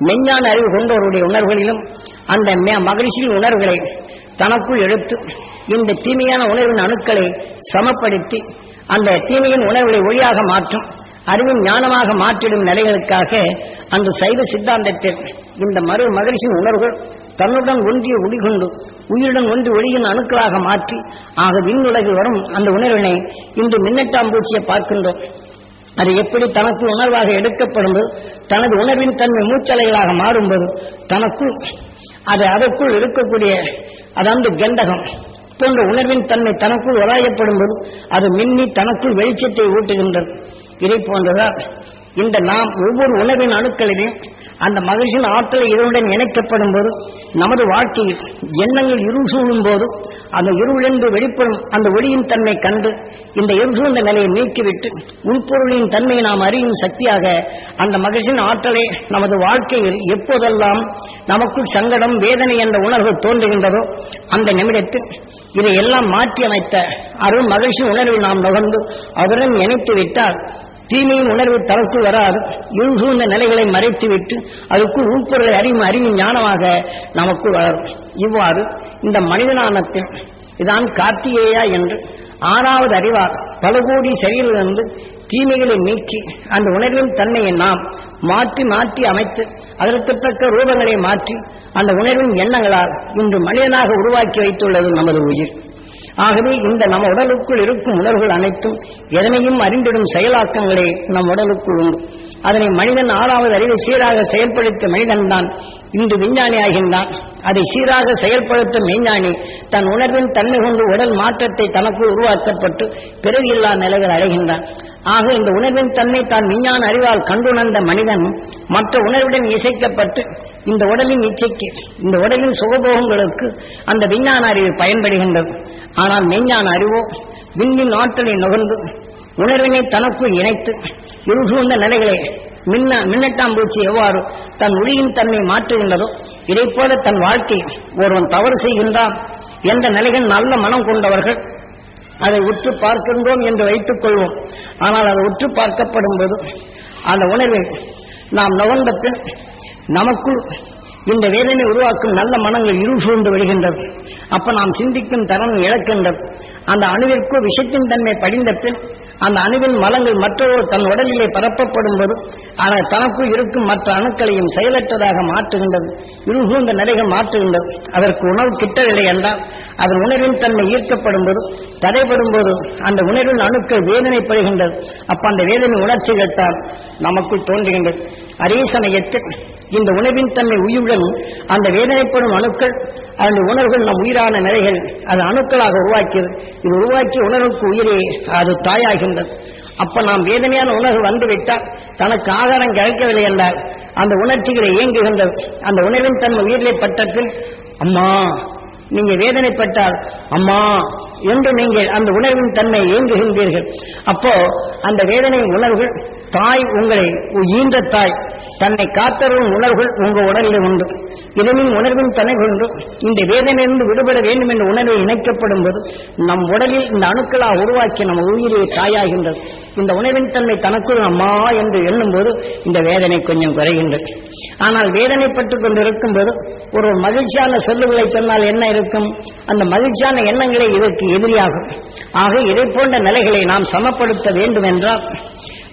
மெஞ்ஞான அறிவு கொண்டவருடைய உணர்வுகளிலும் அந்த மே- மகிழ்ச்சியின் உணர்வுகளை தனக்குள் எடுத்து இந்த தீமையான உணர்வின் அணுக்களை சமப்படுத்தி அந்த தீமையின் உணர்வுகளை ஒளியாக மாற்றும் அறிவின் ஞானமாக மாற்றிடும் நிலைகளுக்காக அந்த சைவ சித்தாந்தத்தில் இந்த மறு மகிழ்ச்சியின் உணர்வுகள் தன்னுடன் ஒன்றிய ஒளிகொண்டு உயிருடன் ஒன்றி ஒளியின் அணுக்களாக மாற்றி ஆக விண்ணுலகில் வரும் அந்த உணர்வினை இன்று மின்னட்டாம்பூச்சியை பார்க்கின்றோம். அது எப்படி தனக்கு உணர்வாக எடுக்கப்படும்போது தனது உணர்வின் தன்மை மூச்சலைகளாக மாறும்போது தனக்குள் அது அதற்குள் இருக்கக்கூடிய அதாவது கந்தகம் போன்ற உணர்வின் தன்மை தனக்குள் வராயப்படும் போது அது மின்னி தனக்குள் வெளிச்சத்தை ஊட்டுகின்றது. இதை போன்றதால் இந்த நாம் ஒவ்வொரு உணர்வின் அணுக்களிலும் அந்த மகிழ்ச்சியின் ஆற்றலை இதனுடன் இணைக்கப்படும் போது நமது வாழ்க்கையில் எண்ணங்கள் இருள் சூழும் போது அந்த இருளிலிருந்து வெளிப்படும் அந்த ஒளியின் தன்மை கண்டு இந்த இருள் நிலையை நீக்கிவிட்டு உள்பொருளின் தன்மையை நாம் அறியும் சக்தியாக அந்த மகிழ்ச்சியின் ஆற்றலை நமது வாழ்க்கையில் எப்போதெல்லாம் நமக்குள் சங்கடம் வேதனை என்ற உணர்வு தோன்றுகின்றதோ அந்த நிமிடத்தில் இதை எல்லாம் மாற்றி அமைத்த அருள் மகிழ்ச்சி உணர்வில் நாம் நுகர்ந்து அவருடன் இணைத்து விட்டால் தீமையின் உணர்வு தனக்குள் வராது. இருசூழ்ந்த நிலைகளை மறைத்துவிட்டு அதுக்குள் உள்பொருளை அறிவும் அறிவின் ஞானமாக நமக்குள் வளரும். இவ்வாறு இந்த மனிதனானத்தில் இதான் கார்த்திகேயா என்று ஆறாவது அறிவார் பல கோடி செயலிலிருந்து தீமைகளை நீக்கி அந்த உணர்வின் தன்மையை நாம் மாற்றி மாற்றி அமைத்து அதற்கு தக்க ரூபங்களை மாற்றி அந்த உணர்வின் எண்ணங்களால் இன்று மனிதனாக உருவாக்கி வைத்துள்ளது நமது உயிர். ஆகவே இந்த நம் உடலுக்குள் இருக்கும் உணர்வுகள் அனைத்தும் எதனையும் அறிந்திடும் செயலாக்கங்களே நம் உடலுக்குள் உண்டு. அதனை மனிதன் ஆறாவது அறிவை சீராக செயல்படுத்த மனிதன்தான். இன்று விஞ்ஞானி ஆகின்றான். அதை சீராக செயல்படுத்தும் மெய்ஞானி தன் உணர்வின் தன்மை கொண்டு உடல் மாற்றத்தை தனக்குள் உருவாக்கப்பட்டு பிறகு இல்லா நிலைகள் அடைகின்றான். ஆக இந்த உணர்வின் தன்மை தான் விஞ்ஞான அறிவால் கண்டுணர்ந்த மனிதன் மற்ற உணர்வுடன் இசைக்கப்பட்டு இந்த உடலின் இச்சைக்கு இந்த உடலின் சுகபோகங்களுக்கு அந்த விஞ்ஞான அறிவு பயன்படுகின்றது. ஆனால் மெஞ்ஞான அறிவோ விண்ணின் ஆற்றலை நுகர்ந்து உணர்வினை தனக்குள் இணைத்து இருசூழ்ந்த நிலைகளை மின்ன மின்னட்டாம்பூச்சி எவ்வாறு தன் ஒளியின் தன்மை மாற்றுகின்றதோ இதை போல தன் வாழ்க்கை ஒருவன் தவறு செய்கின்றான் என்ற நிலைகள் நல்ல மனம் கொண்டவர்கள் அதை உற்று பார்க்கின்றோம் என்று வைத்துக் கொள்வோம். ஆனால் அது உற்று பார்க்கப்படும் போது அந்த உணர்வை நாம் நுகர்ந்த பின் நமக்குள் இந்த வேதனை உருவாக்கும் நல்ல மனங்கள் இருள் சூழ்ந்து விடுகின்றது. அப்ப நாம் சிந்திக்கும் தரம் இழக்கின்றது. அந்த அணுவிற்கு விஷத்தின் தன்மை படிந்த பின் அந்த அணுவின் மலங்கள் மற்றொரு தன் உடலிலே பரப்பப்படும் போது ஆனால் தனக்குள் இருக்கும் மற்ற அணுக்களையும் செயலற்றதாக மாற்றுகின்றது. இருள் நிலைகள் மாற்றுகின்றது. அதற்கு உணவு கிட்டவில்லை என்றால் அதன் உணர்வின் தன்மை ஈர்க்கப்படும் போது தடைபடும் போது அந்த உணர்வின் அணுக்கள் வேதனைப்படுகின்றது. அப்ப அந்த வேதனை உணர்ச்சிகள் தான் நமக்குள் தோன்றுகின்றது. அதே சமயத்தில் இந்த உணவின் தன்மை உயிருடன் அந்த வேதனைப்படும் அணுக்கள் அந்த உணர்வுகள் நம் உயிரான நிலைகள் அது அணுக்களாக உருவாக்கியது. இது உருவாக்கிய உணர்வுக்கு உயிரே அது தாயாகின்றது. அப்ப நாம் வேதனையான உணர்வு வந்துவிட்டால் தனக்கு ஆதாரம் கிடைக்கவில்லை என்றால் அந்த உணர்ச்சிகளை இயங்குகின்றது. அந்த உணர்வின் தன்மை உயிரிலே பட்டத்தில் அம்மா நீங்க வேதனைப்பட்டால் அம்மா என்று நீங்கள் அந்த உணர்வின் தன்மை இயங்குகின்றீர்கள் அப்போ அந்த வேதனை உணர்வுகள் தாய் உங்களை ஈன்ற தாய் தன்னை காத்தரும் உணர்வுகள் உங்க உடலில் உண்டு. இதனின் உணர்வின் தன்மை கொண்டு இந்த வேதனையிலிருந்து விடுபட வேண்டும் என்ற உணர்வை இணைக்கப்படும் போது நம் உடலில் இந்த அணுக்களாக உருவாக்கி நம் உயிரியை தாயாகின்றது. இந்த உணவின் தன்மை தனக்குள் அம்மா என்று எண்ணும்போது இந்த வேதனை கொஞ்சம் குறைகின்றது ஆனால் வேதனைப்பட்டுக் கொண்டிருக்கும் போது ஒரு மகிழ்ச்சியான சொல்லுகளை சொன்னால் என்ன இருக்கும்? அந்த மகிழ்ச்சியான எண்ணங்களே இதற்கு எதிரியாகும். ஆக இதை போன்ற நிலைகளை நாம் சமப்படுத்த வேண்டும் என்றால்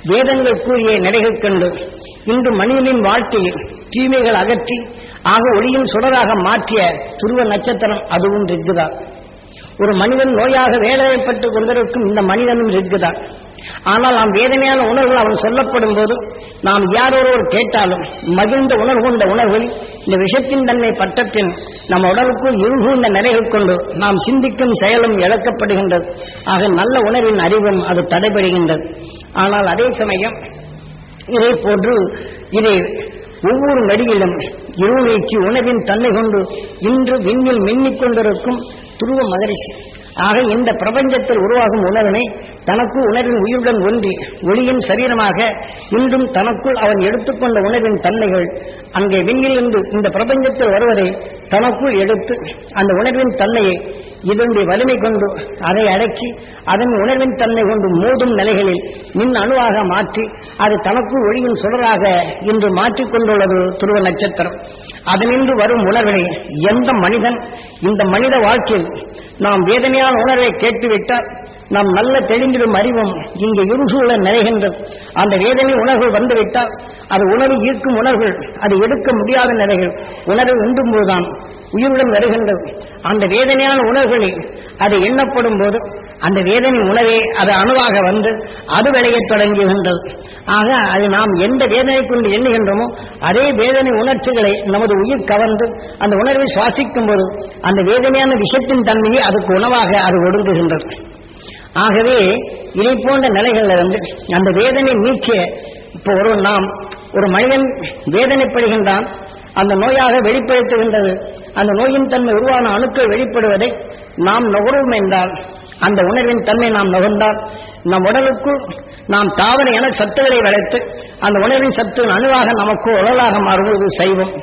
வேதங்கள் கூறிய நிலைகள் கண்டு இன்று மனிதனின் வாழ்க்கையில் தீமைகள் அகற்றி ஆக ஒளியின் சுடராக மாற்றிய துருவ நட்சத்திரம் அதுவும் இருக்குதான் ஒரு மனிதன் நோயாக வேதனைப்பட்டு கொண்டிருக்கும் இந்த மனிதனும் இருக்குதான் ஆனால் நாம் வேதனையான உணர்வுகள் அவன் சொல்லப்படும் போது நாம் யாரொருவர் கேட்டாலும் மகிழ்ந்த உணர்வு கொண்ட உணர்வில் இந்த விஷத்தின் தன்மை பட்ட பின் நம்ம உடலுக்குள் இருகூர்ந்த நிலைகள் கொண்டு நாம் சிந்திக்கும் செயலும் இழக்கப்படுகின்றது. ஆக நல்ல உணர்வின் அறிவும் அது தடைபடுகின்றது. ஆனால் அதே சமயம் இதை போன்று இதை ஒவ்வொரு நடிகிலும் இருள் உணவின் தன்மை கொண்டு இன்று விண்ணில் மின்னிக் கொண்டிருக்கும் துருவ மகரிஷி ஆக இந்த பிரபஞ்சத்தில் உருவாகும் உணர்வினை தனக்கு உணர்வின் உயிருடன் ஒன்றி ஒளியின் சரீரமாக இன்றும் தனக்குள் அவன் எடுத்துக்கொண்ட உணர்வின் தன்மைகள் அங்கே விண்ணிலிருந்து இந்த பிரபஞ்சத்தில் வருவதை தனக்குள் எடுத்து அந்த உணர்வின் தன்மையை இதனுடைய வலிமை கொண்டு அதை அடக்கி அதன் உணர்வின் தன்மை கொண்டு மோதும் நிலைகளில் மின் அணுவாக மாற்றி அது தனக்குள் ஒளியின் சுடராக இன்று மாற்றிக் கொண்டுள்ளது துருவ நட்சத்திரம். அதனின்று வரும் உணர்வினை எந்த மனிதன் இந்த மனித வாழ்க்கையில் நாம் வேதனையான உணர்வை கேட்டுவிட்டால் நாம் நல்ல தெளிந்திடும் அறிவும் இங்கே இருசூழ நிறைகின்றது. அந்த வேதனை உணர்வு வந்துவிட்டால் அது உணர்வு ஈர்க்கும் உணர்வுகள் அது எடுக்க முடியாத நிலைகள். உணர்வு உண்டும் போதுதான் உயிருடன் வருகின்றது. அந்த வேதனையான உணர்வுகளில் அது எண்ணப்படும் போது அந்த வேதனை உணவே அது அணுவாக வந்து அது விளையத் தொடங்குகின்றது. ஆக அது நாம் எந்த வேதனை கொண்டு எண்ணுகின்றோமோ அதே வேதனை உணர்ச்சிகளை நமது உயிர் கவர்ந்து அந்த உணர்வை சுவாசிக்கும் போது அந்த வேதனையான விஷத்தின் தன்மையை அதுக்கு உணவாக அது ஒடுங்குகின்றது. ஆகவே இதை போன்ற நிலைகளில் வந்து அந்த வேதனை நீக்க இப்போ ஒரு நாம் ஒரு மனிதன் வேதனைப்படுகின்றான் அந்த நோயாக வெளிப்படுத்துகின்றது அந்த நோயின் தன்மை உருவான அணுக்கள் வெளிப்படுவதை நாம் நுகர்வோம் என்றால் அந்த உணர்வின் தன்மை நாம் நுகர்ந்தால் நம் உடலுக்குள் நாம் தாவர என சத்துக்களை வளைத்து அந்த உணர்வின் சத்து அணுவாக நமக்கு உடலாக மாறுவது சைவம்.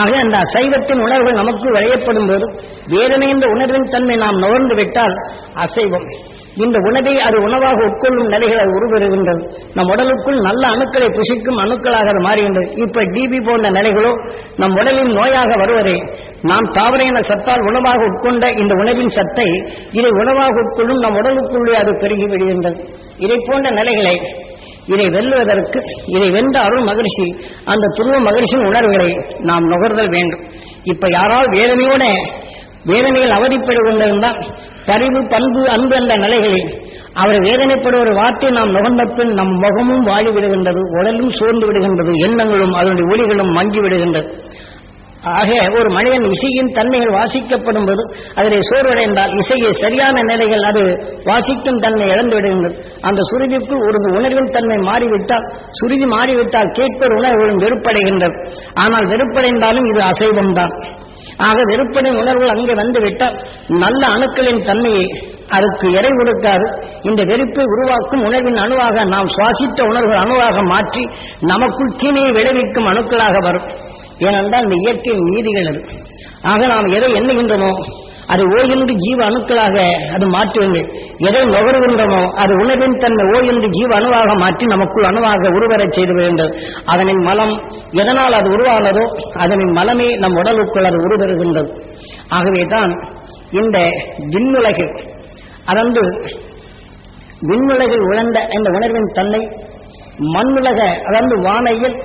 ஆக அந்த அசைவத்தின் உணர்வு நமக்கு விளையப்படும் போது வேதனை என்ற உணர்வின் தன்மை நாம் நுகர்ந்து விட்டால் அசைவம். இந்த உணவை அது உணவாக உட்கொள்ளும் நிலைகள் அது உருவருகின்றது. நம் உடலுக்குள் நல்ல அணுக்களை புசிக்கும் அணுக்களாக அது மாறுகின்றது. இப்ப டிபி போன்ற நிலைகளோ நம் உடலில் நோயாக வருவதே. நாம் தாவரையின சத்தால் உணவாக உட்கொண்ட இந்த உணவின் சத்தை இதை உணவாக உட்கொள்ளும் நம் உடலுக்குள்ளே அது பெருகி விடுகின்றது. இதை போன்ற நிலைகளை இதை வெல்லுவதற்கு இதை வென்ற அருள் மகிழ்ச்சி அந்த துருவ மகிழ்ச்சியின் உணர்வுகளை நாம் நுகர்தல் வேண்டும். இப்ப யாரால் வேதனையோட வேதனையில் அவதிப்பட்டு கொண்டிருந்தால் பரிவு பண்பு அன்பு என்ற நிலைகளில் அவர் வேதனைப்படுவர் ஒரு வார்த்தை நாம் நுகர்ந்த பின் நம் முகமும் வாழி விடுகின்றது உடலும் சோர்ந்து விடுகின்றது எண்ணங்களும் அதனுடைய ஒளிகளும் மங்கி விடுகின்றது. ஆக ஒரு மனிதன் இசையின் தன்மைகள் வாசிக்கப்படும் போது அதிலே சோர்வடைந்தால் இசையை சரியான நிலைகள் அது வாசிக்கும் தன்மை இழந்து விடுகின்றது. அந்த சுருதிக்குள் ஒரு உணர்வின் தன்மை மாறிவிட்டால் சுருதி மாறிவிட்டால் கேட்பர் உணர்வுகளும் வெறுப்படைகின்றது. ஆனால் வெறுப்படைந்தாலும் இது அசைவம்தான். ஆக வெறுப்பனை உணர்வு அங்கே வந்துவிட்டால் நல்ல அணுக்களின் தன்மையை அதுக்கு எடை கொடுக்காது. இந்த வெறுப்பை உருவாக்கும் உணர்வின் அணுவாக நாம் சுவாசித்த உணர்வுகள் அணுவாக மாற்றி நமக்குள் தீமையை விளைவிக்கும் அணுக்களாக வரும். ஏனென்றால் இந்த இயற்கையின் நீதிகள் அது. ஆக நாம் எதை எண்ணுகின்றோமோ அது ஓய்ந்து ஜீவ அணுக்களாக அது மாற்றுவது. எதை நுகர்கின்றோமோ அது உணவின் தன்மை ஓய்ந்து ஜீவ அணுவாக மாற்றி நமக்குள் அணுவாக உருவரச் செய்து வேண்டும் அதனின் மலம் எதனால் அது உருவானதோ அதனின் மலமே நம் உடலுக்குள் அது உருவருகின்றது. ஆகவே தான் இந்த விண்ணுலகில் அதாவது விண்ணுலகில் உழந்த இந்த உணர்வின் தன்மை மண்ணுலக அதாவது வானையில்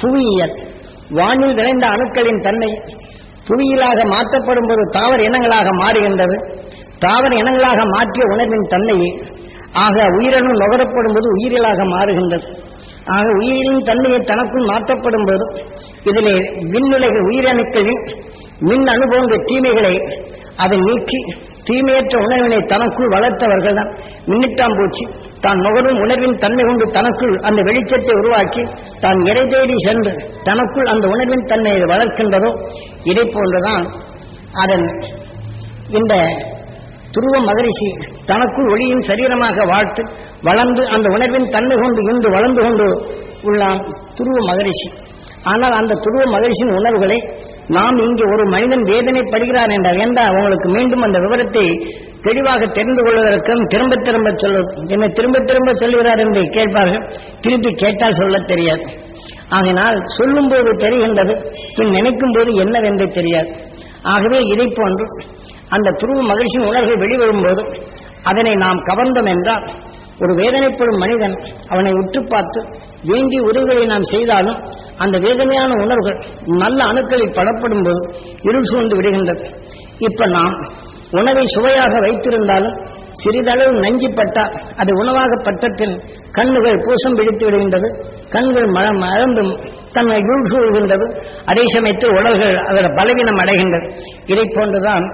புவியியல் வானில் விளைந்த அணுக்களின் தன்மை புவியிலாக மாற்றப்படும் போது தாவர இனங்களாக மாறுகின்றது. தாவர இனங்களாக மாற்றிய உணர்வின் தன்மையை ஆக உயிரணு நுகரப்படும் போது உயிரிலாக மாறுகின்றது. ஆக உயிரின் தன்மையை தனக்குள் மாற்றப்படும் போது இதிலே விண்ணுலக உயிரணுக்களின் மின் அனுபவங்கள் தீமைகளை அதை நீக்கி தீமையற்ற உணர்வினை தனக்குள் வளர்த்தவர்கள் தான் மின்னிட்டாம் பூச்சி. தான் நுகரும் உணர்வின் தன்மை கொண்டு தனக்குள் அந்த வெளிச்சத்தை உருவாக்கி தான் இறை தேடி சென்று தனக்குள் அந்த உணர்வின் தன்மையை வளர்க்கின்றதோ? இதை போன்றுதான் அதன் இந்த துருவ மகரிஷி தனக்குள் ஒளியின் சரீரமாக வாழ்த்து வளர்ந்து அந்த உணர்வின் தன்மை கொண்டு இன்று வளர்ந்து கொண்டு உள்ளான் துருவ மகரிஷி. ஆனால் அந்த துருவ மகரிஷியின் உணர்வுகளை நாம் இங்கே ஒரு மனிதன் வேதனைப்படுகிறான் என்றால் என்றால் உங்களுக்கு மீண்டும் அந்த விவரத்தை தெளிவாக தெரிந்து கொள்வதற்கும் திரும்ப திரும்ப சொல்ல என்னை திரும்ப திரும்ப சொல்லுகிறார் என்று கேட்பார்கள். திருப்பி கேட்டால் சொல்லத் தெரியாது. ஆகினால் சொல்லும் போது தெரிகின்றது பின் நினைக்கும் போது என்னவென்று தெரியாது. ஆகவே இதை போன்று அந்த துருவ மகிழ்ச்சியின் உணர்வுகள் வெளிவரும்போது அதனை நாம் கவர்ந்தோம் என்றால் ஒரு வேதனைப்படும் மனிதன் அவனை உற்று பார்த்து வேண்டிய உதவிகளை நாம் செய்தாலும் அந்த வேதனையான உணர்வுகள் நல்ல அணுக்களில் படப்படும் போது இருள் சூழ்ந்து விடுகின்றது. இப்ப நாம் உணவை சுவையாக வைத்திருந்தாலும் சிறிதளவு நஞ்சிப்பட்டால் அது உணவாக பட்டத்தில் கண்ணுகள் பூசம் பிடித்து விடுகின்றது. கண்கள் மழம் மறந்தும் தன்னை இருள் சூழ்கின்றது அதே சமயத்தில் உடல்கள் அதோட பலவீனம் அடைகின்றது. இதை போன்றுதான்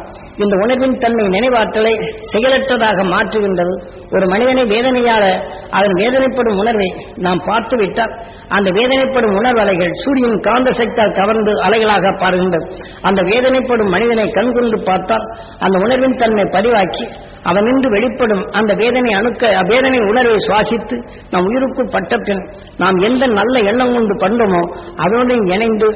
இந்த உணர்வின் தன்மை நினைவாற்றலை செயலற்றதாக மாற்றுகின்றது. ஒரு மனிதனை வேதனையால அதன் வேதனைப்படும் உணர்வை நாம் பார்த்து விட்டால் அந்த வேதனைப்படும் உணர்வு அலைகள் சூரியன் காந்த சக்தியால் கவர்ந்து அலைகளாக பாருகின்றது அந்த வேதனைப்படும் மனிதனை கண்கொண்டு பார்த்தால் அந்த உணர்வின் தன்மை பதிவாக்கி அவனின்று வெளிப்படும் அந்த வேதனை அணுக்க வேதனை உணர்வை சுவாசித்து நாம் உயிருக்குள் பட்ட பின் நாம் எந்த நல்ல எண்ணம் கொண்டு பண்றோமோ அதனுடன் இணைந்து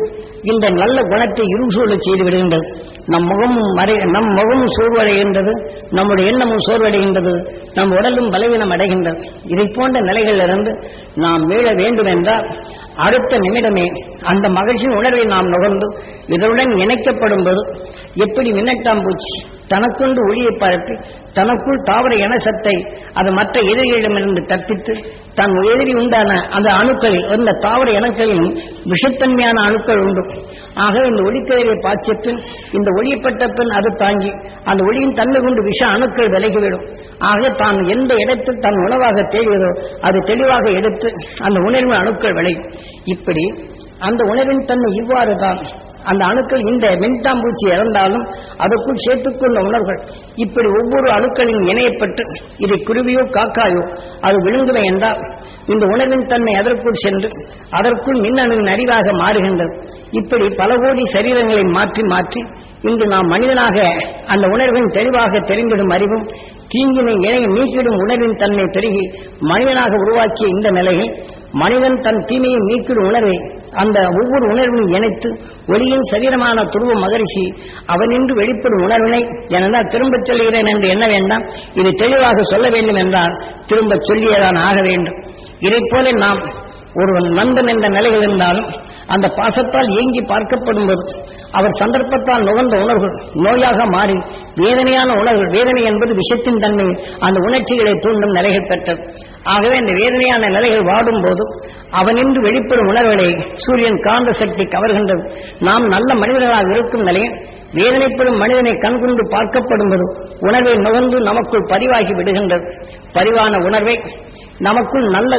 இந்த நல்ல குணத்தை இருசூழ செய்து விடுகின்றது. நம் முகமும் மறை நம் முகமும் சோர்வடைகின்றது நம்முடைய எண்ணமும் சோர்வடைகின்றது நம் உடலும் பலவீனம் அடைகின்றது. இதை போன்ற நிலைகளிலிருந்து நாம் மீள வேண்டும் என்றால் அடுத்த நிமிடமே அந்த மகிழ்ச்சியின் உணர்வை நாம் நுகர்ந்து இதனுடன் இணைக்கப்படும் போது எப்படி மின்னட்டாம்பூச்சி தனக்குண்டு ஒளியை பரப்பி தனக்குள் தாவர இனசத்தை அது மற்ற எதிரிகளிடமிருந்து தப்பித்து தன் எதிரி உண்டான அந்த அணுக்களில் அந்த தாவர இனங்களிலும் விஷத்தன்மையான அணுக்கள் உண்டு. ஆக இந்த ஒளிக்கதிரை பாய்ச்சப்பின் இந்த ஒளியப்பட்ட பின் அது தாங்கி அந்த ஒளியின் தன்மை கொண்டு விஷ அணுக்கள் விலகிவிடும். ஆக தான் எந்த இடத்தில் தன் உணவாக தேடியதோ அது தெளிவாக எடுத்து அந்த உணர்வு அணுக்கள் விளையும். இப்படி அந்த உணர்வின் தன்மை இவ்வாறு தான் அந்த அணுக்கள் இந்த மின்தாம்பூச்சி இறந்தாலும் அதற்குள் சேர்த்துக்கொண்ட உணர்வுகள். இப்படி ஒவ்வொரு அணுக்களின் இணையப்பட்டு இது குருவியோ காக்காயோ அது விழுங்குமை என்றால் இந்த உணர்வின் தன்மை அதற்குள் சென்று அதற்குள் மின்னணுவின் அறிவாக மாறுகின்றது. இப்படி பல கோடி சரீரங்களை மாற்றி மாற்றி இன்று நாம் மனிதனாக அந்த உணர்வின் தெளிவாக தெரிந்திடும் அறிவும் தீங்கினை இணைய நீக்கிடும் உணர்வின் தன்மை பெருகி மனிதனாக உருவாக்கிய இந்த நிலையில் மனிதன் தன் தீமையை நீக்கிடும் உணர்வை அந்த ஒவ்வொரு உணர்வையும் இணைத்து ஒளியின் சரீரமான துருவ மகரிஷி அவனின்று வெளிப்படும் உணர்வினை எனதால் திரும்பச் சொல்கிறேன் என்று எண்ண வேண்டாம். இது தெளிவாக சொல்ல வேண்டும் என்றால் திரும்பச் சொல்லியேதான் ஆக வேண்டும். இதைப்போல நாம் ஒருவன் நண்பன் என்ற நிலையில் இருந்தாலும் அந்த பாசத்தால் ஏங்கி பார்க்கப்படும் போது அவர் சந்தர்ப்பத்தால் நுகர்ந்த உணர்வுகள் நோயாக மாறி வேதனையான உணர்வுகள் வேதனை என்பது விஷத்தின் தன்மை அந்த உணர்ச்சிகளை தூண்டும் நிலைகள் பெற்றது. ஆகவே இந்த வேதனையான நிலைகள் வாடும் போதும் அவனின்று வெளிப்படும் உணர்வுகளை சூரியன் காந்த சக்தி கவர்கின்றது. நாம் நல்ல மனிதர்களாக இருக்கும் நிலையில் வேதனைப்படும் மனிதனை கண்கொண்டு பார்க்கப்படும்போது உணர்வை நுகர்ந்து நமக்குள் பதிவாகி விடுகின்றது. பதிவான உணர்வை நமக்குள் நல்ல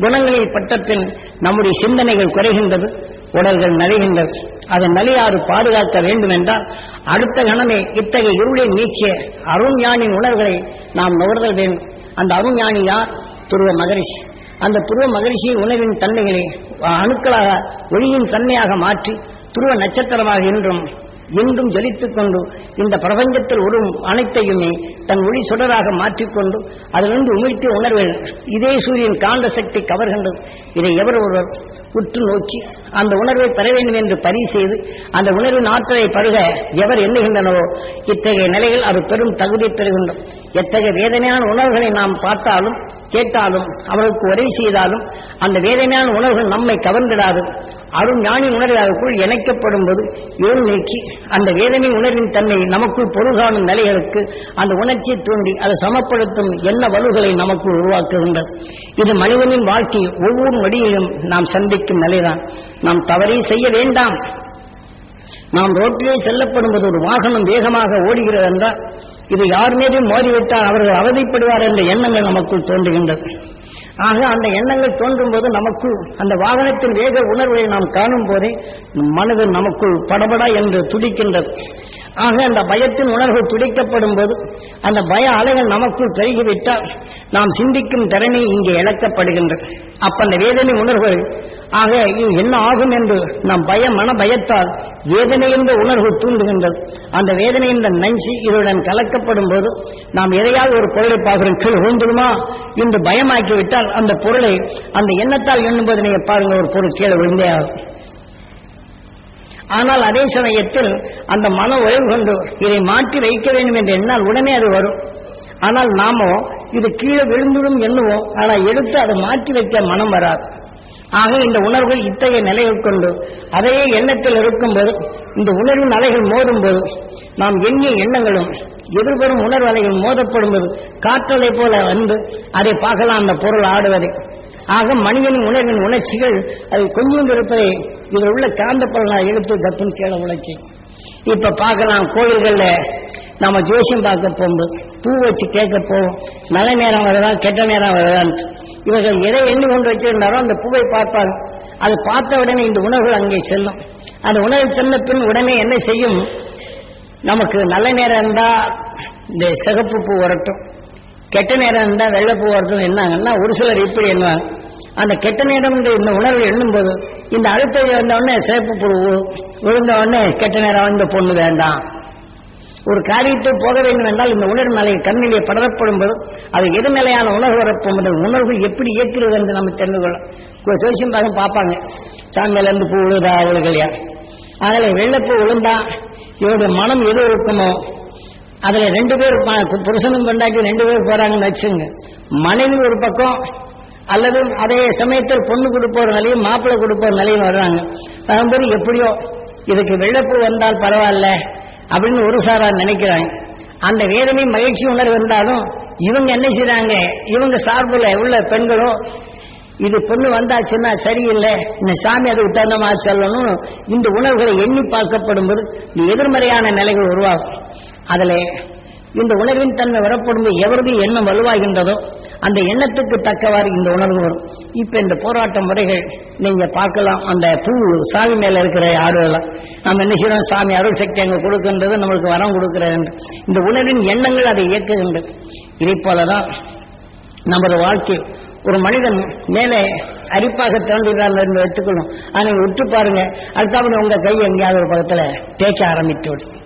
குணங்களில் பட்ட பின் நம்முடைய சிந்தனைகள் குறைகின்றது உடல்கள் நலிகின்றது. அதை நிலையாறு பாதுகாக்க வேண்டும் என்றால் அடுத்த கணமே இத்தகைய இருளை நீக்கிய அருண்ஞானின் உணர்வுகளை நாம் நுகர்தல் வேண்டும். அந்த அருண்ஞானி யார்? துருவ மகரிஷி. அந்த துருவ மகரிஷி உணவின் தன்மைகளை அணுக்களாக ஒளியின் தன்மையாக மாற்றி துருவ நட்சத்திரமாக இன்றும் என்றும் ஜொலித்துக் கொண்டு இந்த பிரபஞ்சத்தில் ஒரு அனைத்தையுமே தன் ஒளி சுடராக மாற்றிக்கொண்டு அதிலிருந்து உமிழ்த்திய உணர்வுகள் இதே சூரியன் காந்த சக்தி கவர்கின்றது. இதை எவர் ஒருவர் உற்று நோக்கி அந்த உணர்வை பெற வேண்டும் என்று பதிவு செய்து அந்த உணர்வின் ஆற்றலை பருக எவர் எண்ணுகின்றனவோ இத்தகைய நிலையில் அது பெரும் தகுதி பெறுகின்றோம் எத்தகைய வேதனையான உணர்வுகளை நாம் பார்த்தாலும் கேட்டாலும் அவர்களுக்கு உதவி செய்தாலும் அந்த வேதனையான உணர்வுகள் நம்மை கவர்ந்திடாது. அருள் ஞானி உணர்வு இணைக்கப்படும் போது இருள் நீக்கி அந்த வேதனை உணர்வின் தன்மை நமக்குள் பொருள் காணும் நிலைகளுக்கு அந்த உணர்ச்சியை தூண்டி அதை சமப்படுத்தும் என்ன வலுகளை நமக்குள் உருவாக்குகின்றது. இது மனிதனின் வாழ்க்கை ஒவ்வொரு வழியிலும் நாம் சந்திக்கும் நிலைதான். நாம் தவறே செய்ய வேண்டாம். நாம் ரோட்டிலே செல்லப்படும் போது ஒரு வாகனம் வேகமாக ஓடுகிறது என்றால் இது யார் மீதும் மோதிவிட்டால் அவர்கள் அவதிப்படுவார் என்ற எண்ணங்கள் நமக்குள் தோன்றுகின்றது. ஆக அந்த எண்ணங்கள் தோன்றும் போது நமக்குள் அந்த வாகனத்தின் வேக உணர்வை நாம் காணும் போதே மனது நமக்குள் படபடா என்று துடிக்கின்றது. ஆக அந்த பயத்தின் உணர்வு துடிக்கப்படும் போது அந்த பய அலைகள் நமக்குள் பெருகிவிட்டால் நாம் சிந்திக்கும் திறனை இங்கே இழக்கப்படுகின்றது. அப்ப அந்த வேதனை உணர்வுகள் ஆக இது என்ன ஆகும் என்று நாம் பய மன பயத்தால் வேதனை என்ற உணர்வு தூண்டுகின்றது. அந்த வேதனை என்ற நஞ்சு இதனுடன் கலக்கப்படும் போது நாம் எதையாவது ஒரு பொருளை பார்க்கிறோம் கீழ் விழுந்துடுமா என்று பயமாக்கிவிட்டால் அந்த பொருளை அந்த எண்ணத்தால் எண்ணும்போது நீங்க பாருங்க ஒரு பொருள் கீழே விழுந்தே ஆகும். ஆனால் அதே சமயத்தில் அந்த மன உழைவு கொண்டு இதை மாற்றி வைக்க வேண்டும் என்று எண்ணால் உடனே அது வரும். ஆனால் நாமோ இது கீழே விழுந்துடும் எண்ணுவோம் ஆனால் எடுத்து அதை மாற்றி வைக்க மனம் வராது. ஆக இந்த உணர்வுகள் இத்தகைய நிலையை கொண்டு அதையே எண்ணத்தில் இருக்கும்போது இந்த உணர்வின் அலைகள் மோதும் போது நாம் எண்ணிய எண்ணங்களும் எதிர்வரும் உணர்வு அலைகள் மோதப்படும் போது காற்றலை போல வந்து அதை பார்க்கலாம் அந்த பொருள் ஆடுவதை. ஆக மனிதனின் உணர்வின் உணர்ச்சிகள் அது கொஞ்சம் இருப்பதை இதில் உள்ள காந்த பலனாக எடுத்து தப்புன்னு கீழே உழைச்சி. இப்ப பார்க்கலாம் கோயில்கள்ல நம்ம ஜோசியம் பார்க்க போகும்போது பூ வச்சு கேட்க போவோம். நல்ல நேரம் வருதா கெட்ட நேரம் வருதான்ட்டு. இவர்கள் எதை எண்ணி கொண்டு வச்சிருந்தாரோ அந்த பூவை பார்ப்பாங்க அது பார்த்த உடனே இந்த உணவுகள் அங்கே செல்லும். அந்த உணர்வு சென்ற பின் உடனே என்ன செய்யும்? நமக்கு நல்ல நேரம் இருந்தா இந்த சிகப்பு பூ வரட்டும். கெட்ட நேரம் இருந்தா வெள்ளைப்பூ வரட்டும் என்னாங்கன்னா ஒரு சிலர் இப்படி எண்ணுவாங்க. அந்த கெட்ட நேரம் இந்த உணர்வு எண்ணும்போது இந்த அழுத்தம் வந்த உடனே சிவப்பு பூ விழுந்த உடனே கெட்ட நேரம் இந்த பொண்ணு வேண்டாம். ஒரு காரியத்தை போக வேண்டும் என்றால் இந்த உணர்வு நிலை கண்ணிலே படரப்படும் போது அது எதிர்நிலையான உணர்வு வரப்போம் உணர்வு எப்படி இயக்கிறது என்று நம்ம தெரிந்து கொள்ளலாம். சோசியம் பார்க்க பார்ப்பாங்க. சாமியிலிருந்து பூ விழுதா விழுகலையா? அதில் வெள்ளைப்பூ விழுந்தா இவருடைய மனம் எது இருக்குமோ அதில் ரெண்டு பேர் ப- புருஷனும் கொண்டாக்கி ரெண்டு பேர் போறாங்கன்னு வச்சுங்க மனைவி ஒரு பக்கம் அல்லது அதே சமயத்தில் பொண்ணு கொடுப்போர் நிலையும் மாப்பிள்ளை கொடுப்போர் நிலையும் வர்றாங்க. வரும்போது எப்படியோ இதுக்கு வெள்ளப்பூ வந்தால் பரவாயில்ல அப்படின்னு ஒரு சாரா நினைக்கிறாங்க. அந்த வேதனை மகிழ்ச்சி உணர்வு இருந்தாலும் இவங்க என்ன செய்யறாங்க இவங்க சார்புல உள்ள பெண்களோ இது பொண்ணு வந்தாச்சுன்னா சரியில்லை இந்த சாமி அதுக்கு தகுந்த மாதிரி சொல்லணும் இந்த உணர்வுகளை எண்ணி பார்க்கப்படும் போது இந்த எதிர்மறையான நிலைகள் உருவாகும். அதுல இந்த உணர்வின் தன்மை வரப்படும்போது எவரது எண்ணம் வலுவாகின்றதோ அந்த எண்ணத்துக்கு தக்கவாறு இந்த உணர்வு வரும். இப்ப இந்த போராட்ட முறைகள் நீங்க பார்க்கலாம். அந்த பூ சாமி மேல இருக்கிற ஆர்வலாம் நம்ம என்ன செய்யறோம்? சாமி அருள் சக்தி அங்க கொடுக்கின்றது நம்மளுக்கு வரம் கொடுக்கிறது இந்த உணர்வின் எண்ணங்கள் அதை இயக்குகின்றது. இதை போலதான் நமது வாழ்க்கை. ஒரு மனிதன் மேலே அரிப்பாக தோன்றுகிறான் என்று வைத்துக்கொள்ளும் அதை உற்று பாருங்க. அடுத்தாப்புல உங்க கை எங்கேயாவது ஒரு பக்கத்துல தேய்க்க ஆரம்பித்து விடும்.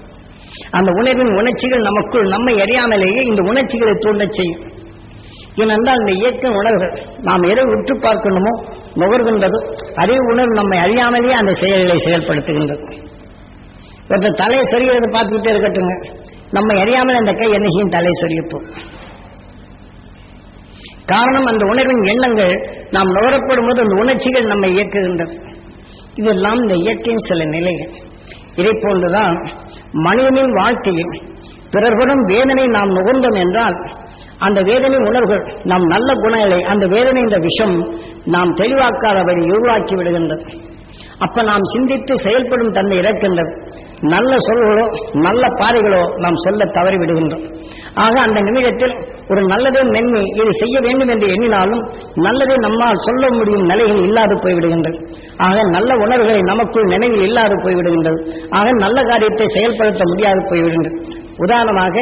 அந்த உணர்வின் உணர்ச்சிகள் நமக்குள் நம்மை அறியாமலேயே இந்த உணர்ச்சிகளை தூண்டச் செய்யும். ஏனென்றால் இந்த இயக்க உணர்வுகள் நாம் எதை உற்று பார்க்கணுமோ நுகர்கின்றது அதே உணர்வு நம்மை அறியாமலேயே அந்த செயல்களை செயல்படுத்துகின்றது. ஒருத்தர் தலையை சொரியறதை பார்த்துக்கிட்டே இருக்கட்டுங்க நம்மை அறியாமல் அந்த கை என்னையும் தலையை சொரியப்போம் காரணம் அந்த உணர்வின் எண்ணங்கள் நாம் நுகரப்படும் போது அந்த உணர்ச்சிகள் நம்மை இயக்குகின்றது. இதெல்லாம் இந்த இயற்கையின் சில நிலைகள். இதை போன்றுதான் மனிதனின் வாழ்க்கையில் பிறர்படும் வேதனை நாம் நுகர்ந்தோம் என்றால் அந்த வேதனை உணர்வுகள் நாம் நல்ல குணங்களை அந்த வேதனை என்ற விஷம் நாம் தெளிவாக்காதபடி உருவாக்கி விடுகின்றது. அப்ப நாம் சிந்தித்து செயல்படும் தன்மை இறக்கின்றது நல்ல சொல்களோ நல்ல பாதைகளோ நாம் சொல்ல தவறி விடுகின்றோம் ஆக அந்த நிமிடத்தில் ஒரு நல்லதே மென்மை இது செய்ய வேண்டும் என்று எண்ணினாலும் நல்லதை நம்மால் சொல்ல முடியும் நிலைகள் இல்லாது போய்விடுகின்றது. ஆக நல்ல உணர்வுகளை நமக்குள் நினைவில் இல்லாது போய்விடுகின்றது. ஆக நல்ல காரியத்தை செயல்படுத்த முடியாது போய்விடுகின்றது. உதாரணமாக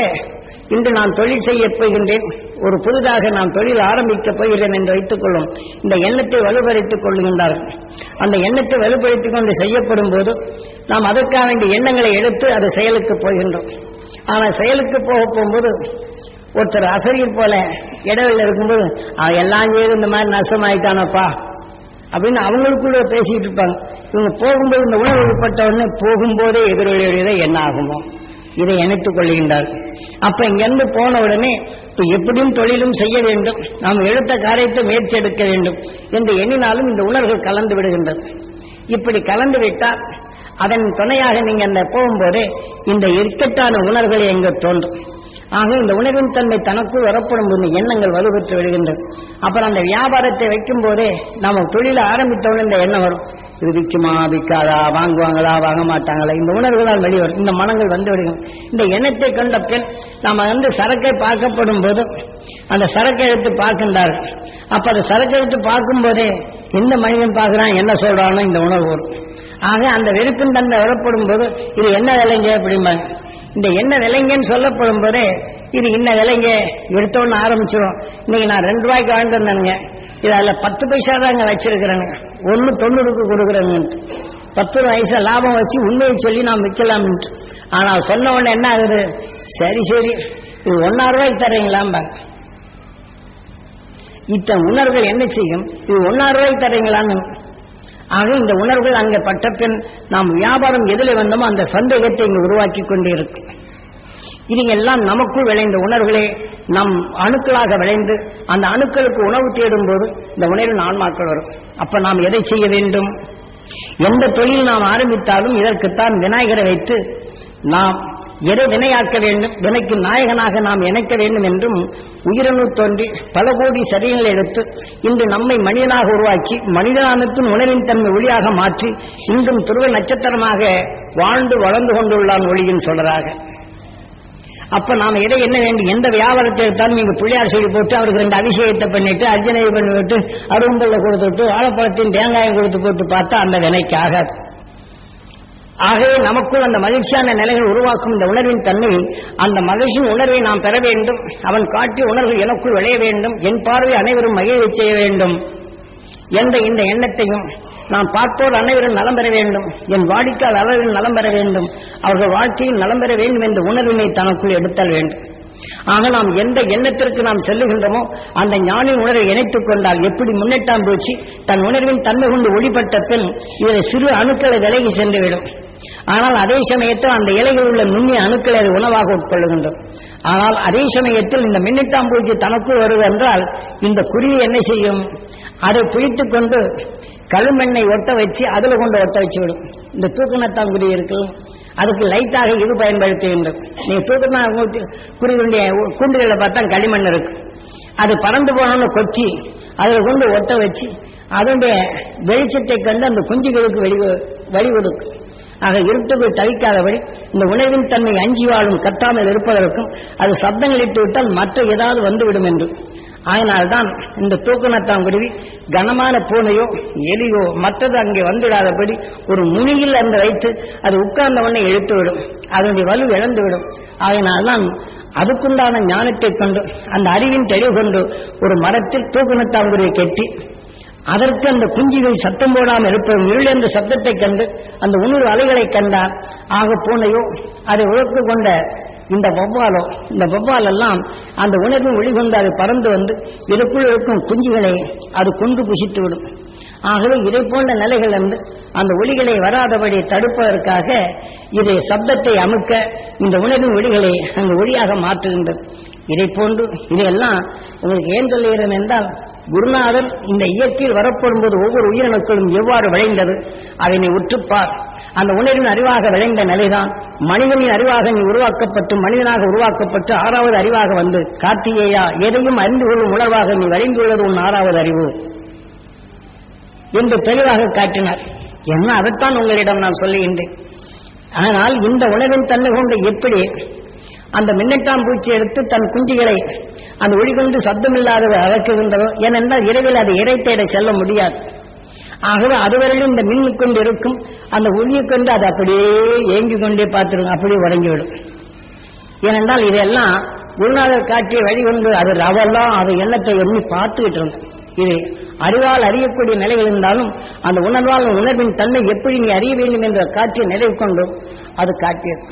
இன்று நான் தொழில் செய்ய போகின்றேன். ஒரு புதிதாக நான் தொழில் ஆரம்பிக்கப் போகிறேன் என்று வைத்துக் கொள்ளும் இந்த எண்ணத்தை வலுப்படுத்திக் கொள்ளுகின்றார்கள். அந்த எண்ணத்தை வலுப்படுத்திக் கொண்டு செய்யப்படும் போது நாம் அதற்காக வேண்டிய எண்ணங்களை எடுத்து அது செயலுக்கு போகின்றோம். ஆனால் செயலுக்கு போக போகும்போது ஒருத்தர் அசரியர் போல இடவில் இருக்கும்போது அவன் எல்லாம் செய்து இந்த மாதிரி நஷ்டமாயிட்டானப்பா. அப்படின்னு அவங்களுக்குள்ள பேசிக்கிட்டு இருப்பாங்க. இவங்க போகும்போது இந்த உணவு உட்பட்ட உடனே போகும்போதே எதிரொலியுடையதை என்ன ஆகுமோ இதை இணைத்துக் கொள்கின்றார். அப்ப இங்கிருந்து போன உடனே எப்படியும் தொழிலும் செய்ய வேண்டும். நாம் எடுத்த காரியத்தை முயற்சி எடுக்க வேண்டும். என்று எண்ணினாலும் இந்த உணர்வுகள் கலந்து விடுகின்றது. இப்படி கலந்து விட்டால் அதன் துணையாக நீங்க அந்த போகும்போதே இந்த இக்கட்டான உணர்வுகள் எங்க தோன்றும். ஆக இந்த உணவின் தன்மை தனக்குள் வரப்படும் போது இந்த எண்ணங்கள் வலுப்பெற்று விடுகின்றது. அப்புறம் அந்த வியாபாரத்தை வைக்கும் போதே நாம தொழில ஆரம்பித்தவுடனே இந்த எண்ணம் வரும். இது விற்குமா விற்காதா வாங்குவாங்களா வாங்க மாட்டாங்களா இந்த உணர்வுகளால் வெளிவரும். இந்த மனங்கள் வந்து விடுகிறது இந்த எண்ணத்தை கண்ட பெண் நாம வந்து சரக்கை பார்க்கப்படும் போது அந்த சரக்கை எடுத்து பார்க்கின்றார்கள் அப்ப அந்த சரக்கை எடுத்து பார்க்கும் போதே எந்த மனிதன் பார்க்கிறான் என்ன சொல்றானோ இந்த உணர்வு வரும். ஆக அந்த வெறுப்பின் தன்மை வரப்படும் போது இது என்ன விலைங்க அப்படிம்பாங்க. இந்த என்ன விலைங்கன்னு சொல்லப்படும் போதே இது இன்ன விலைங்க எடுத்தோன்னு ஆரம்பிச்சிடும் இன்னைக்கு நான் ரெண்டு ரூபாய்க்கு வாங்கிட்டு வந்தேனுங்க. இது அதில் பத்து பைசா தாங்க வச்சிருக்கிறேங்க ஒன்று தொண்ணூறுக்கு கொடுக்குறேங்கன்ட்டு பத்து வயசு லாபம் வச்சு உண்மையை சொல்லி நான் விற்கலாம்ன்ட்டு. ஆனால் சொன்ன உடனே என்ன ஆகுது? சரி சரி. இது ஒன்னாயிரம் ரூபாய்க்கு தர்றீங்களாம்பாங்க. இத்தனை உணர்வுகள் என்ன செய்யும்? இது ஒன்னாயிரம் ரூபாய்க்கு தரீங்களான்னு ஆக இந்த உணர்வுகள் அங்கே பட்ட பின் நாம் வியாபாரம் எதில் வந்தோமோ அந்த சந்தேகத்தை இங்கு உருவாக்கி கொண்டே இருக்கு இதுங்கெல்லாம் நமக்குள் விளைந்த உணர்வுகளே நம் அணுக்களாக விளைந்து அந்த அணுக்களுக்கு உணவு தேடும் போது இந்த உணர்வின் ஆன்மாக்கள் வரும். அப்ப நாம் எதை செய்ய வேண்டும்? எந்த தொழில் நாம் ஆரம்பித்தாலும் இதற்குத்தான் விநாயகரை வைத்து நாம் எதை வினையாக்க வேண்டும்? வினைக்கு நாயகனாக நாம் இணைக்க வேண்டும் என்றும் உயிரணு தோன்றி பல கோடி சரீரங்களை எடுத்து இன்று நம்மை மனிதனாக உருவாக்கி மனிதனானத்தின் உணரின் தன்மை ஒளியாக மாற்றி இன்றும் துருவ நட்சத்திரமாக வாழ்ந்து வளர்ந்து கொண்டுள்ளான் ஒளியின் சொல்றாக அப்ப நாம எதை என்ன வேண்டும்? எந்த வியாபாரத்தை எடுத்தாலும் நீங்க பிள்ளையார் சொல்லி போட்டு அவருக்கு ரெண்டு அபிஷேகத்தை பண்ணிட்டு அர்ஜனை பண்ணி விட்டு அரும்பல்ல கொடுத்துட்டு வாழைப்பழத்தின் தேங்காயம் கொடுத்து போட்டு பார்த்தா அந்த வினைக்கு ஆகாது. ஆகவே நமக்குள் அந்த மகிழ்ச்சியான நிலைகள் உருவாக்கும் இந்த உணர்வின் தன்மை அந்த மகிழ்ச்சியின் உணர்வை நாம் பெற வேண்டும் அவன் காட்டிய உணர்வு எனக்குள் விளைய வேண்டும் என் பார்வை அனைவரும் மகிழ்வை செய்ய வேண்டும் என்ற இந்த எண்ணத்தையும் நாம் பார்ப்போர் அனைவரும் நலம் பெற வேண்டும் என் வாடிக்கால் அளவில் நலம் பெற வேண்டும் அவர்கள் வாழ்க்கையில் நலம் பெற வேண்டும் என்ற உணர்வினை தனக்குள் எடுத்தல் வேண்டும். ஆக நாம் எந்த எண்ணத்திற்கு நாம் செல்லுகின்றோமோ அந்த ஞானின் உணர்வை இணைத்துக் கொண்டால் எப்படி முன்னெட்டாம் போச்சு தன் உணர்வின் தன்மை கொண்டு ஒளிபட்ட பின் இதை சிறு அணுக்களை விலகி சென்றுவிடும். ஆனால் அதே சமயத்தில் அந்த இலையில் உள்ள நுண்ணிய அணுக்களை அது உணவாக உட்கொள்ளுகின்றது. ஆனால் அதே சமயத்தில் இந்த மின்னிட்டாம் பூச்சி தனக்குள் வருது என்றால் இந்த குருவி என்ன செய்யும்? அதை பிடித்துக் கொண்டு களுமெண்ணை ஒட்ட வச்சு அதில் கொண்டு ஒட்ட வச்சு விடும் இந்த தூக்கணத்தாங்குருவி இருக்கு அதுக்கு லைட்டாக இது பயன்படுத்துகின்றது. நீங்க தூக்கணா குருவினுடைய கூண்டுகளில் பார்த்தா களிமண் இருக்கு. அது பறந்து போனோன்னு கொச்சி அதில் கொண்டு ஒட்ட வச்சு அதனுடைய வெளிச்சத்தை கண்டு அந்த குஞ்சுகளுக்கு வெளி வழி கொடுக்கும் ஆக இருட்டுக்குள் தவிக்காதபடி இந்த உணவின் தன்மை அஞ்சி வாழும் கட்டாமல் இருப்பதற்கும் அது சப்தங்களிட்டு விட்டால் மற்ற ஏதாவது வந்துவிடும் என்று. அதனால்தான் இந்த தூக்குநத்தாங்குருவி கனமான பூனையோ எலியோ மற்றது அங்கே வந்துவிடாதபடி ஒரு முனியில் அந்த வைத்து அது உட்கார்ந்தவனை இழுத்துவிடும் அதனுடைய வலு இழந்துவிடும் அதனால்தான் அதுக்குண்டான ஞானத்தை கொண்டு அந்த அறிவின் தெளிவு கொண்டு ஒரு மரத்தில் தூக்கணத்தாங்குருவை கெட்டி அதற்கு அந்த குஞ்சுகள் சத்தம் போடாமல் இருப்பதும் என்ற சப்தத்தை கண்டு அந்த உணர்வு அலைகளை கண்டார். ஆக பூனையோ அதை உழக்கு கொண்ட இந்த வவ்வாலோ இந்த வவ்வால் எல்லாம் அந்த உணர்வு ஒளிகொண்டு அது பறந்து வந்து இதற்குள் இருக்கும் குஞ்சுகளை அது கொண்டு புசித்து விடும். ஆகவே இதை போன்ற நிலைகள் வந்து அந்த ஒளிகளை வராதபடி தடுப்பதற்காக இது சப்தத்தை அமுக்க இந்த உணர்வின் ஒளிகளை அந்த ஒளியாக மாற்றுகின்றது. இதை போன்று இதையெல்லாம் உங்களுக்கு ஏன் சொல்லுகிறேன் என்றால் குருநாதர் இந்த இயற்கையில் வரப்படும்போது ஒவ்வொரு உயிரணுக்களும் எவ்வாறு விளைந்தது? அதனை உற்றுப்பார் அந்த உணர்வின் அறிவாக விளைந்த நிலைதான். மனிதனின் அறிவாக நீ உருவாக்கப்பட்டு மனிதனாக உருவாக்கப்பட்டு ஆறாவது அறிவாக வந்து கார்த்திகேயா எதையும் அறிந்து கொள்ளும் உணர்வாக நீ வரைந்துள்ளது உன் ஆறாவது அறிவு. என்று தெளிவாக காட்டினார். என்ன அதைத்தான் உங்களிடம் நான் சொல்லுகின்றேன். ஆனால் இந்த உணவின் தன்மை கொண்டு எப்படி? அந்த மின்னட்டாம் பூச்சி எடுத்து தன் குஞ்சுகளை அந்த ஒளி கொண்டு சப்தமில்லாத அழைக்குகின்றதோ ஏனென்றால் இரவில் அது இறை தேட செல்ல முடியாது. ஆகவே அதுவரையிலும் இந்த மின்னு கொண்டு இருக்கும் அந்த ஒளியை கொண்டு அது அப்படியே ஏங்கிக் கொண்டே பார்த்துருங்க அப்படியே உடங்கிவிடும் ஏனென்றால் இதெல்லாம் குருநாதர் காட்டிய வழி கொண்டு அது ரவெல்லாம் அது எண்ணத்தை எண்ணி பார்த்துக்கிட்டு இருந்தோம் இது அறிவால் அறியக்கூடிய நிலைகள் இருந்தாலும் அந்த உணர்வால் உணர்வின் தன்மை எப்படி நீ அறிய வேண்டும் என்ற காட்டிய நிலை கொண்டும் அது காட்டியது.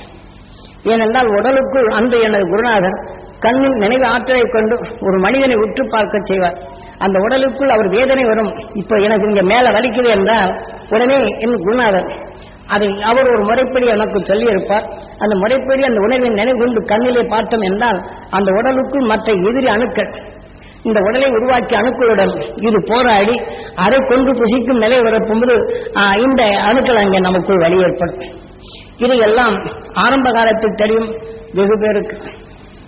ஏனென்றால் உடலுக்குள் அன்று எனது குருநாதர் கண்ணின் நினைவு ஆற்றலை கொண்டு ஒரு மனிதனை உற்று பார்க்க செய்வார். அந்த உடலுக்குள் அவர் வேதனை வரும். இப்போ எனக்கு இங்க மேல வலிக்குது என்றால் உடனே என் குருநாதர் அதை அவர் ஒரு முறைப்படி எனக்கு சொல்லியிருப்பார். அந்த முறைப்படி அந்த உணர்வின் நினைவு கொண்டு கண்ணிலே பார்த்தோம் என்றால் அந்த உடலுக்குள் மற்ற எதிரி அணுக்கள் இந்த உடலை உருவாக்கி அணுக்களுடன் இது போராடி அதை கொண்டு புசிக்கும் நிலை வரப்போது இந்த அணுக்கள் அங்கே நமக்குள் வழி ஏற்படும். இதையெல்லாம் ஆரம்ப காலத்தில் தெரியும் வெகு பேருக்கு.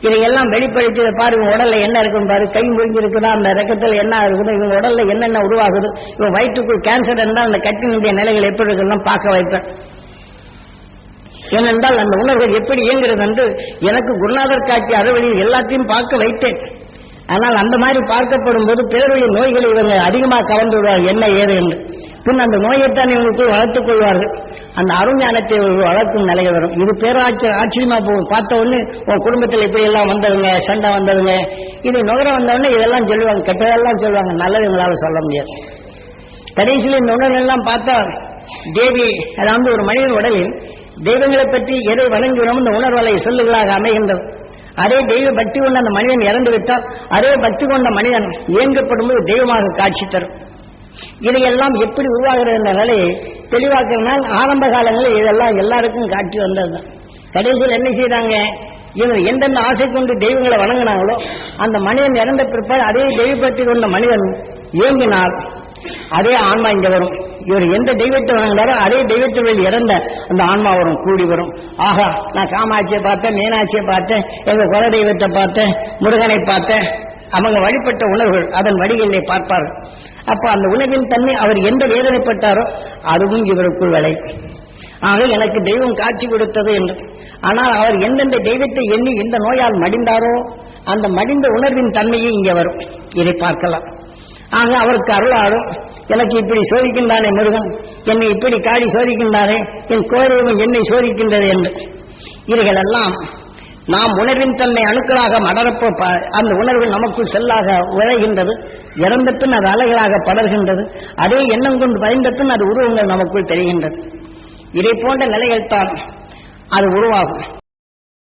இதையெல்லாம் வெளிப்படுத்தி பாரு இவன் உடல்ல என்ன இருக்குன்னு பாரு. கை முறிஞ்சிருக்குதா? அந்த ரத்தத்தில் என்ன இருக்குது இவங்க உடல்ல என்னென்ன உருவாகுது இவன் வயிற்றுக்குள் கேன்சர் இருந்தால் அந்த கட்டினுடைய நிலைகள் எப்படி இருக்குன்னு பார்க்க வைப்பேன். ஏனென்றால் அந்த உணர்வுகள் எப்படி இயங்குறது என்று எனக்கு குருநாதர் காட்சி அறுவழியில் எல்லாத்தையும் பார்க்க வைத்தேன். ஆனால் அந்த மாதிரி பார்க்கப்படும் போது பிறருடைய நோய்களை இவங்க அதிகமாக கவர்ந்து விடுவார் என்ன ஏது என்று. பின் அந்த நோயைத்தான் இவங்களுக்குள் வளர்த்துக் கொள்வார்கள். அந்த அருஞானத்தை வளர்க்கும் நிலையை வரும். இது பேராட்சி ஆச்சரியமா போகும். பார்த்த உடனே உன் குடும்பத்தில் இப்படி எல்லாம் வந்ததுங்க சண்டை வந்ததுங்க. இது நுகர வந்தவொடனே இதெல்லாம் சொல்லுவாங்க. கெட்டதெல்லாம் சொல்லுவாங்க. நல்லது எங்களால் சொல்ல முடியாது. கடைசியில் இந்த உணர்வெல்லாம் பார்த்தா தேவி அதாவது ஒரு மனிதன் உடலில் தெய்வங்களை பற்றி எதை வழங்குகிறோம் இந்த உணர்வலை சொல்லுகளாக அமைகின்றது. அதே தெய்வ பக்தி கொண்ட அந்த மனிதன் இறந்து விட்டால் அதே பக்தி கொண்ட மனிதன் இயங்கப்படும் போது தெய்வமாக காட்சி தரும். இதையெல்லாம் எப்படி உருவாகிறது என்ற நிலையை தெளிவாக்குறதுனால் ஆரம்ப காலங்களில் இதெல்லாம் எல்லாருக்கும் காட்சி வந்தது. கடைசியில் என்ன செய்தாங்க? இவங்க எந்தெந்த ஆசை கொண்டு தெய்வங்களை வணங்கினாங்களோ அந்த மனிதன் இறந்த பிற்பாடு அதே தெய்வ கொண்ட மனிதன் இயங்கினால் அதே ஆன்மா இங்க வரும். இவர் எந்த தெய்வத்தை வணங்கினாரோ அதே தெய்வத்தில் இறந்த அந்த ஆன்மா வரும் கூடி வரும். ஆகா நான் காமாட்சியை பார்த்தேன் மீனாட்சியை பார்த்தேன் எங்க குல தெய்வத்தை பார்த்தேன் முருகனை பார்த்தேன். அவங்க வழிபட்ட உணர்வுகள் அதன் வழிகளை பார்ப்பார்கள். அப்ப அந்த உணவின் தன்மை அவர் எந்த வேதனைப்பட்டாரோ அதுவும் இவருக்குள் விளை ஆக எனக்கு தெய்வம் காட்சி கொடுத்தது என்று. ஆனால் அவர் எந்தெந்த தெய்வத்தை எண்ணி எந்த நோயால் மடிந்தாரோ அந்த மடிந்த உணர்வின் தன்மையை இங்கே வரும். இதை பார்க்கலாம். ஆக அவருக்கு அருளாடும் எனக்கு இப்படி சோதிக்கின்றானே முருகன் என்னை இப்படி காடி சோதிக்கின்றானே என் கோதெய்வம் என்னை சோதிக்கின்றது என்று. இவைகளெல்லாம் நாம் உணர்வின் தன்மை அணுக்களாக மடரப்போ ப- அந்த உணர்வு நமக்குள் செல்லாக உழைகின்றது இறந்த பின் அது அலைகளாக படர்கின்றது. அதே எண்ணம் கொண்டு பயந்த பின் அது உருவங்கள் நமக்குள் தெரிகின்றது. இதை போன்ற நிலைகள் தான் அது உருவாகும்.